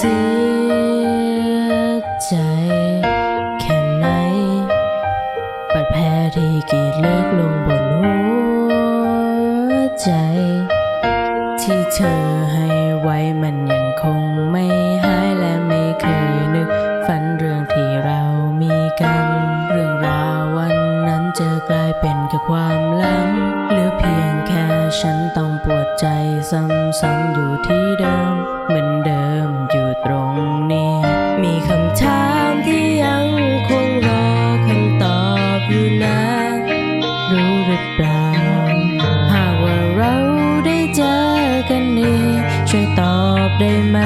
เสียใจแค่ไหนบาดแผลที่กีดล็กลงบนหัวใจ ที่เธอให้ไวมันยังคงไม่หายและไม่เคยนึก ฝันเรื่องที่เรามีกัน เรื่องราววันนั้นจะกลายเป็นแค่ความลังเลเพียงแค่ฉันต้องปวดใจซ้ำๆอยู่ที่เดิม อยู่นะ รู้หรือเปล่า หากว่าเราได้เจอกันอีกช่วยตอบได้ไหม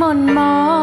มนมอง